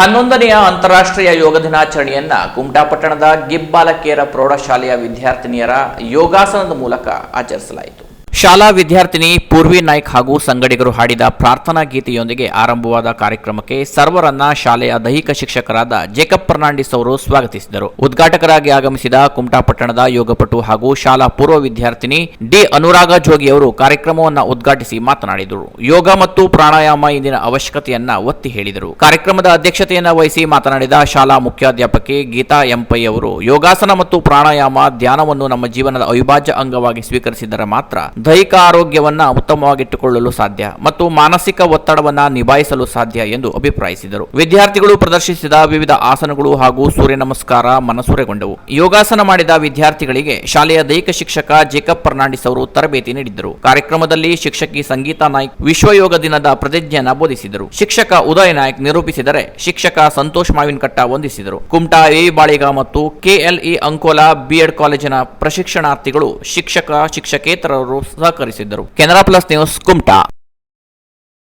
ಹನ್ನೊಂದನೆಯ ಅಂತಾರಾಷ್ಟ್ರೀಯ ಯೋಗ ದಿನಾಚರಣೆಯನ್ನ ಕುಮಟಾಪಟ್ಟಣದ ಗಿಬ್ಬಾಲಕೇರ ಪ್ರೌಢಶಾಲೆಯ ವಿದ್ಯಾರ್ಥಿನಿಯರ ಯೋಗಾಸನದ ಮೂಲಕ ಆಚರಿಸಲಾಯಿತು. ಶಾಲಾ ವಿದ್ಯಾರ್ಥಿನಿ ಪೂರ್ವಿ ನಾಯ್ಕ್ ಹಾಗೂ ಸಂಗಡಿಗರು ಹಾಡಿದ ಪ್ರಾರ್ಥನಾ ಗೀತೆಯೊಂದಿಗೆ ಆರಂಭವಾದ ಕಾರ್ಯಕ್ರಮಕ್ಕೆ ಸರ್ವರನ್ನ ಶಾಲೆಯ ದೈಹಿಕ ಶಿಕ್ಷಕರಾದ ಜೇಕಬ್ ಫರ್ನಾಂಡಿಸ್ ಅವರು ಸ್ವಾಗತಿಸಿದರು. ಉದ್ಘಾಟಕರಾಗಿ ಆಗಮಿಸಿದ ಕುಮಟಾಪಟ್ಟಣದ ಯೋಗಪಟು ಹಾಗೂ ಶಾಲಾ ಪೂರ್ವ ವಿದ್ಯಾರ್ಥಿನಿ ಡಿ ಅನುರಾಗ ಜೋಗಿ ಅವರು ಕಾರ್ಯಕ್ರಮವನ್ನು ಉದ್ಘಾಟಿಸಿ ಮಾತನಾಡಿದರು. ಯೋಗ ಮತ್ತು ಪ್ರಾಣಾಯಾಮ ಇಂದಿನ ಅವಶ್ಯಕತೆಯನ್ನ ಒತ್ತಿ ಹೇಳಿದರು. ಕಾರ್ಯಕ್ರಮದ ಅಧ್ಯಕ್ಷತೆಯನ್ನು ವಹಿಸಿ ಮಾತನಾಡಿದ ಶಾಲಾ ಮುಖ್ಯಾಧ್ಯಾಪಕಿ ಗೀತಾ ಎಂಪೈ ಅವರು, ಯೋಗಾಸನ ಮತ್ತು ಪ್ರಾಣಾಯಾಮ ಧ್ಯಾನವನ್ನು ನಮ್ಮ ಜೀವನದ ಅವಿಭಾಜ್ಯ ಅಂಗವಾಗಿ ಸ್ವೀಕರಿಸಿದರೆ ಮಾತ್ರ ದೈಹಿಕ ಆರೋಗ್ಯವನ್ನು ಉತ್ತಮವಾಗಿಟ್ಟುಕೊಳ್ಳಲು ಸಾಧ್ಯ ಮತ್ತು ಮಾನಸಿಕ ಒತ್ತಡವನ್ನು ನಿಭಾಯಿಸಲು ಸಾಧ್ಯ ಎಂದು ಅಭಿಪ್ರಾಯಿಸಿದರು. ವಿದ್ಯಾರ್ಥಿಗಳು ಪ್ರದರ್ಶಿಸಿದ ವಿವಿಧ ಆಸನಗಳು ಹಾಗೂ ಸೂರ್ಯ ನಮಸ್ಕಾರ ಮನಸೂರೆಗೊಂಡವು. ಯೋಗಾಸನ ಮಾಡಿದ ವಿದ್ಯಾರ್ಥಿಗಳಿಗೆ ಶಾಲೆಯ ದೈಹಿಕ ಶಿಕ್ಷಕ ಜೇಕಬ್ ಫರ್ನಾಂಡಿಸ್ ಅವರು ತರಬೇತಿ ನೀಡಿದ್ದರು. ಕಾರ್ಯಕ್ರಮದಲ್ಲಿ ಶಿಕ್ಷಕಿ ಸಂಗೀತಾ ನಾಯ್ಕ್ ವಿಶ್ವ ಯೋಗ ದಿನದ ಪ್ರತಿಜ್ಞೆಯನ್ನು ಬೋಧಿಸಿದರು. ಶಿಕ್ಷಕ ಉದಯ ನಾಯ್ಕ್ ನಿರೂಪಿಸಿದರೆ ಶಿಕ್ಷಕ ಸಂತೋಷ್ ಮಾವಿನಕಟ್ಟ ವಂದಿಸಿದರು. ಕುಮಟಾ ಎ ಬಾಳಿಗ ಮತ್ತು ಕೆಎಲ್ಇ ಅಂಕೋಲಾ ಬಿಎಡ್ ಕಾಲೇಜಿನ ಪ್ರಶಿಕ್ಷಣಾರ್ಥಿಗಳು ಶಿಕ್ಷಕ, ಶಿಕ್ಷಕೇತರರು ಸಹಕರಿಸಿದ್ದರು ಕೆನರಾ ಪ್ಲಸ್ ನ್ಯೂಸ್ ಕುಮಟಾ.